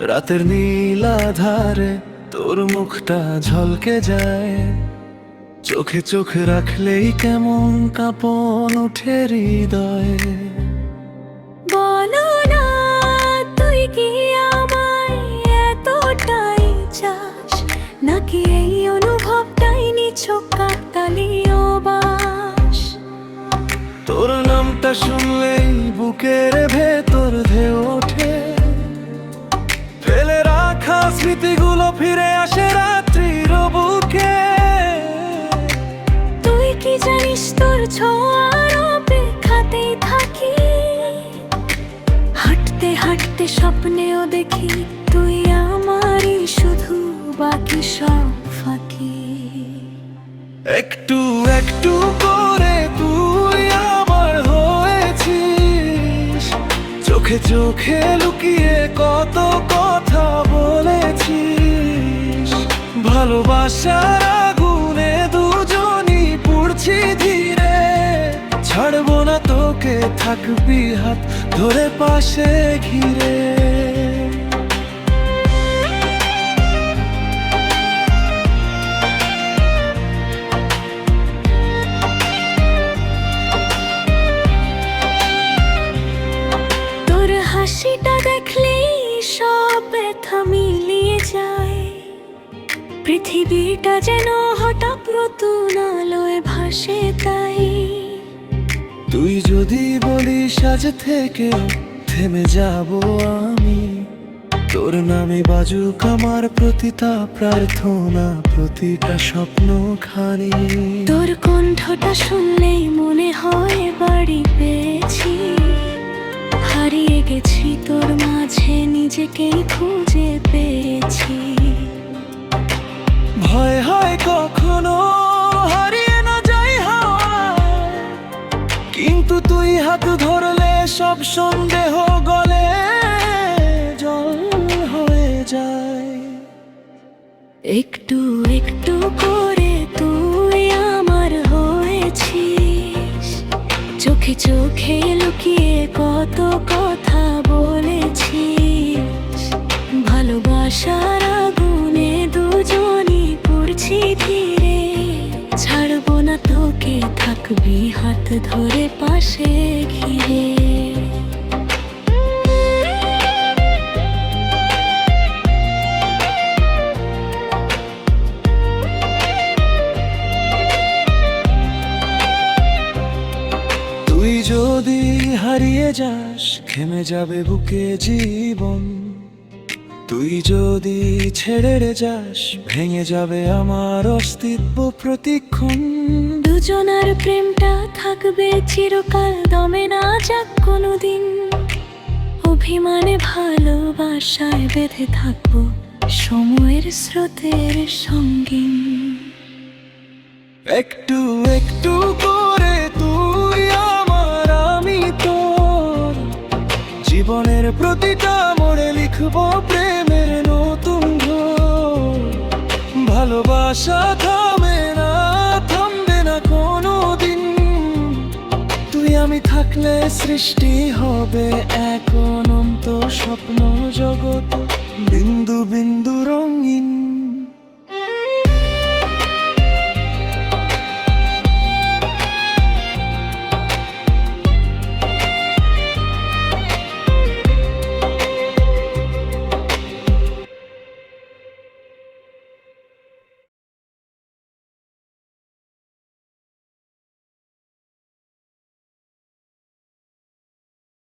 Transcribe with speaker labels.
Speaker 1: রাতের নীল আধারে তোর মুখটা ঝলকে যায়। চোখে চোখ রাখলেই কেমন কাঁপন উঠে হৃদয়ে।
Speaker 2: বলো না তুই কি আমায় এতটাই চাস? নাকি এই অনুভবটাই নিছক কাকতালীয় বাস?
Speaker 1: তোর নামটা শুনলেই বুকের ভেতর ধেয়ে
Speaker 2: কি জানিস তোর ছোঁয়ার অপেক্ষাতেই থাকি। হাঁটতে হাঁটতে স্বপ্নেও দেখি তুই আমারই শুধু বাকি সব ফাঁকি।
Speaker 1: একটু একটু করে তুই আমার হয়েছিস। চোখে চোখে লুকিয়ে কত কথা বলেছিস। দুজনই পুড়ছি ধীরে, ছাড়বো না তোকে, থাকবি হাত ধরে পাশে ঘিরে।
Speaker 2: তোর হাসিটা দেখলেই সব ব্যথা যায় পৃথিবীটা যেন হঠাৎ নতুন আলোয় ভাসে তাই।
Speaker 1: তুই যদি বলিস আজ থেকে থেমে যাব আমি। তোর নামে বাজুক আমার প্রতিটা প্রার্থনা প্রতিটা স্বপ্ন খানি
Speaker 2: তোর কণ্ঠটা শুনলেই মনে হয় বাড়ি পেয়েছি। হারিয়ে গেছি তোর মাঝে নিজেকেই খুঁজে পেয়েছি।
Speaker 1: ভয় হয় কখনো, হারিয়ে না যাই হাওয়ায় কিন্তু তুই হাত ধরলে সব সন্দেহ গলে, জল হয়ে যায়।
Speaker 2: একটু একটু করে তুই আমার হয়েছিস, চোখে চোখে লুকিয়ে কত কথা তোকে থাকবি হাত ধরে পাশে ঘিরে?
Speaker 1: তুই যদি হারিয়ে যাস থেমে যাবে বুকে জীবন। তুই যদি ছেড়ে রে যাস ভেঙে যাবে আমার অস্তিত্ব প্রতিক্ষণ।
Speaker 2: দুজনার প্রেমটা থাকবে চিরকাল দমে না যাক কোনোদিন। অভিমানে ভালোবাসায় বেঁধে থাকব সময়ের স্রোতের সঙ্গী
Speaker 1: একটু একটু করে তুই আমার আমি তোর জীবনের প্রতিটা লিখব প্রেমের নতুন। ভালোবাসা থামে না, থামবে না কোনো দিন তুই আমি থাকলে সৃষ্টি হবে এক অনন্ত স্বপ্ন জগৎ বিন্দু বিন্দু